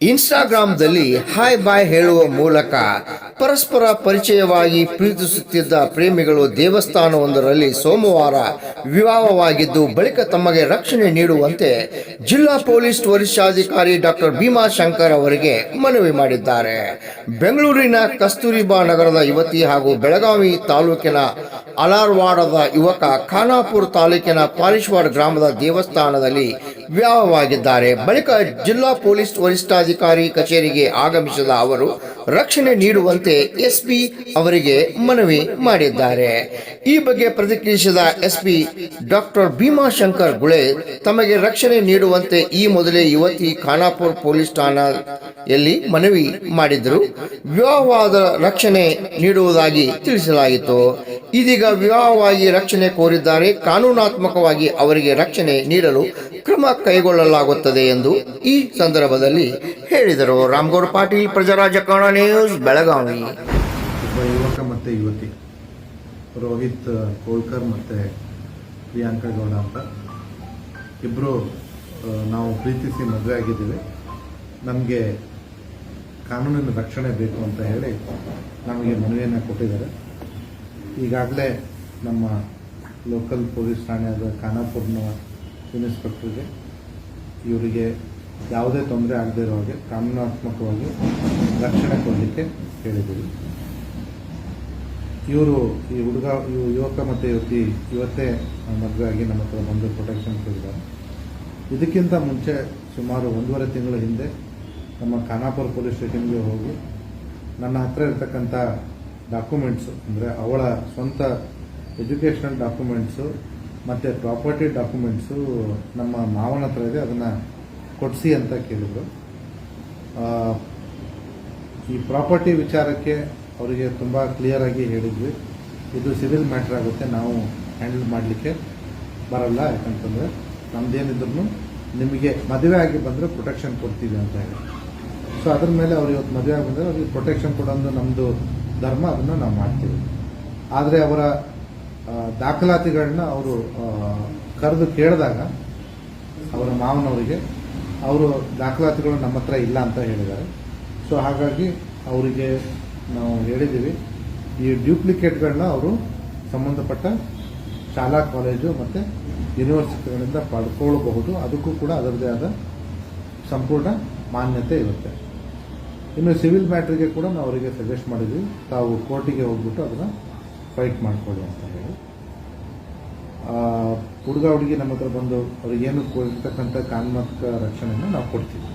ಇನ್ಸ್ಟಾಗ್ರಾಂದಲ್ಲಿ hi bye ಹೇಳುವ ಮೂಲಕ ಪರಸ್ಪರ ಪರಿಚಯವಾಗಿ ಪ್ರೀತಿಸುತ್ತಿದ್ದ ಪ್ರೇಮಿಗಳು ದೇವಸ್ಥಾನವೊಂದರಲ್ಲಿ ಸೋಮವಾರ ವಿವಾಹವಾಗಿದ್ದು ಬಳಿಕ ತಮಗೆ ರಕ್ಷಣೆ ನೀಡುವಂತೆ ಜಿಲ್ಲಾ ಪೊಲೀಸ್ ವರಿಷ್ಠಾಧಿಕಾರಿ ಡಾಕ್ಟರ್ ಭೀಮಾಶಂಕರ್ ಅವರಿಗೆ ಮನವಿ ಮಾಡಿದ್ದಾರೆ. ಬೆಂಗಳೂರಿನ ಕಸ್ತೂರಿಬಾ ನಗರದ ಯುವತಿ ಹಾಗೂ ಬೆಳಗಾವಿ ತಾಲೂಕಿನ ಅಲಾರ್ವಾಡದ ಯುವಕ ಖಾನಾಪುರ ತಾಲೂಕಿನ ಪಾಲಿಶ್ವಾಡ್ ಗ್ರಾಮದ ದೇವಸ್ಥಾನದಲ್ಲಿ ವಿವಾಹವಾಗಿದ್ದಾರೆ ಬಳಿಕ ಜಿಲ್ಲಾ ಪೊಲೀಸ್ ವರಿಷ್ಠಾಧಿಕಾರಿ ಕಚೇರಿಗೆ ಆಗಮಿಸಿದ ಅವರು, ರಕ್ಷಣೆ ನೀಡುವಂತೆ ಎಸ್ಪಿ ಅವರಿಗೆ ಮನವಿ ಮಾಡಿದ್ದಾರೆ. ಈ ಬಗ್ಗೆ ಪ್ರತಿಕ್ರಿಯಿಸಿದ ಎಸ್ಪಿ ಡಾಕ್ಟರ್ ಭೀಮಾಶಂಕರ್ ಗುಳೆ, ತಮಗೆ ರಕ್ಷಣೆ ನೀಡುವಂತೆ ಈ ಮೊದಲೇ ಯುವತಿ ಖಾನಾಪುರ ಪೊಲೀಸ್ ಠಾಣೆಯಲ್ಲಿ ಮನವಿ ಮಾಡಿದರು ವಿವಾಹವಾದ ರಕ್ಷಣೆ ನೀಡುವುದಾಗಿ ತಿಳಿಸಲಾಗಿತ್ತು ಇದೀಗ ವಿವಾಹವಾಗಿ ರಕ್ಷಣೆ ಕೋರಿದ್ದಾರೆ. ಕಾನೂನಾತ್ಮಕವಾಗಿ ಅವರಿಗೆ ರಕ್ಷಣೆ ನೀಡಲು ಕ್ರಮ ಕೈಗೊಳ್ಳಲಾಗುತ್ತದೆ ಎಂದು ಈ ಸಂದರ್ಭದಲ್ಲಿ ಹೇಳಿದರು. ರಾಮ್ಗೌಡ ಪಾಟೀಲ್ ಪ್ರಜಾರಾಜ ಕನ್ನಡ ನ್ಯೂಸ್, ಬೆಳಗಾವಿ. ಯುವಕ ಮತ್ತು ಯುವತಿ, ರೋಹಿತ್ ಕೋಳ್ಕರ್ ಮತ್ತು ಪ್ರಿಯಾಂಕಾ ಗೌಡ ಅಂತ. ಇಬ್ಬರು ನಾವು ಪ್ರೀತಿಸಿ ಮದುವೆ ಆಗಿದ್ದೀವಿ. ನಮಗೆ ಕಾನೂನಿನ ರಕ್ಷಣೆ ಬೇಕು ಅಂತ ಹೇಳಿ ನಮಗೆ ಮನವಿಯನ್ನು ಕೊಟ್ಟಿದ್ದಾರೆ. ಈಗಾಗಲೇ ನಮ್ಮ ಲೋಕಲ್ ಪೊಲೀಸ್ ಠಾಣೆಯಾದ ಖಾನಾಪುರ್ನ ಇನ್ಸ್ಪೆಕ್ಟರ್ಗೆ ಇವರಿಗೆ ಯಾವುದೇ ತೊಂದರೆ ಆಗದೇ ಇರೋ ಹಾಗೆ ಕಾನೂನಾತ್ಮಕವಾಗಿ ರಕ್ಷಣೆ ಕೊಡಲಿಕ್ಕೆ ಹೇಳಿದ್ದೀವಿ. ಇವರು ಈ ಹುಡುಗ ಯುವಕ ಮತ್ತು ಯುವತಿ ಇವತ್ತೇ ಮದುವೆಯಾಗಿ ನಮ್ಮ ಹತ್ರ ಬಂದು ಪ್ರೊಟೆಕ್ಷನ್ ಕೇಳಿದ್ದಾರೆ ಇದಕ್ಕಿಂತ ಮುಂಚೆ ಸುಮಾರು ಒಂದೂವರೆ ತಿಂಗಳ ಹಿಂದೆ ನಮ್ಮ ಖಾನಾಪುರ ಪೊಲೀಸ್ ಸ್ಟೇಷನ್ಗೆ ಹೋಗಿ ನನ್ನ ಹತ್ರ ಇರ್ತಕ್ಕಂಥ ಡಾಕ್ಯುಮೆಂಟ್ಸು, ಅಂದರೆ ಅವಳ ಸ್ವಂತ ಎಜುಕೇಷನಲ್ ಡಾಕ್ಯುಮೆಂಟ್ಸು, ಮತ್ತು ಪ್ರಾಪರ್ಟಿ ಡಾಕ್ಯುಮೆಂಟ್ಸು ನಮ್ಮ ಮಾವನ ಹತ್ರ ಇದೆ, ಅದನ್ನು ಕೊಡಿಸಿ ಅಂತ ಕೇಳಿದರು. ಈ ಪ್ರಾಪರ್ಟಿ ವಿಚಾರಕ್ಕೆ ಅವರಿಗೆ ತುಂಬ ಕ್ಲಿಯರಾಗಿ ಹೇಳಿದ್ವಿ. ಇದು ಸಿವಿಲ್ ಮ್ಯಾಟ್ರ್ ಆಗುತ್ತೆ, ನಾವು ಹ್ಯಾಂಡಲ್ ಮಾಡಲಿಕ್ಕೆ ಬರಲ್ಲ, ಯಾಕಂತಂದರೆ ನಮ್ದೇನಿದ್ರು ನಿಮಗೆ ಮದುವೆ ಆಗಿ ಬಂದರೆ ಪ್ರೊಟೆಕ್ಷನ್ ಕೊಡ್ತೀವಿ ಅಂತ ಹೇಳಿ. ಸೊ ಅದ್ರ ಮೇಲೆ ಅವ್ರು ಇವತ್ತು ಮದುವೆ ಆಗಿ ಬಂದರೆ ಅವ್ರಿಗೆ ಪ್ರೊಟೆಕ್ಷನ್ ಕೊಡೋದು ನಮ್ಮದು ಧರ್ಮ ಅದನ್ನು ನಾವು ಮಾಡ್ತೀವಿ. ಆದರೆ ಅವರ ದಾಖಲಾತಿಗಳನ್ನ ಅವರು ಕರೆದು ಕೇಳಿದಾಗ ಅವರ ಮಾವನವರಿಗೆ, ಅವರು ದಾಖಲಾತಿಗಳು ನಮ್ಮ ಹತ್ರ ಇಲ್ಲ ಅಂತ ಹೇಳಿದ್ದಾರೆ. ಸೊ ಹಾಗಾಗಿ ಅವರಿಗೆ ನಾವು ಹೇಳಿದ್ದೀವಿ, ಈ ಡ್ಯೂಪ್ಲಿಕೇಟ್ಗಳನ್ನ ಅವರು ಸಂಬಂಧಪಟ್ಟ ಶಾಲಾ, ಕಾಲೇಜು ಮತ್ತು ಯೂನಿವರ್ಸಿಟಿಗಳಿಂದ ಪಡ್ಕೊಳ್ಳಬಹುದು ಅದಕ್ಕೂ ಕೂಡ ಅದರದೇ ಆದ ಸಂಪೂರ್ಣ ಮಾನ್ಯತೆ ಇರುತ್ತೆ. ಇನ್ನು ಸಿವಿಲ್ ಮ್ಯಾಟ್ರಿಗೆ ಕೂಡ ನಾವು ಅವರಿಗೆ ಸಜೆಸ್ಟ್ ಮಾಡಿದ್ವಿ. ತಾವು ಕೋರ್ಟಿಗೆ ಹೋಗ್ಬಿಟ್ಟು ಅದನ್ನು ಫೈಟ್ ಮಾಡ್ಕೊಳ್ಳಿ ಅಂತ ಹೇಳಿ. ಹುಡುಗ ಹುಡುಗಿ ನಮ್ಮ ಹತ್ರ ಬಂದು ಅವ್ರಿಗೆ ಏನು ಕೊಡ್ತಕ್ಕಂಥ ಕಾನೂನಾತ್ಮಕ ರಕ್ಷಣೆಯನ್ನು ನಾವು ಕೊಡ್ತೀವಿ.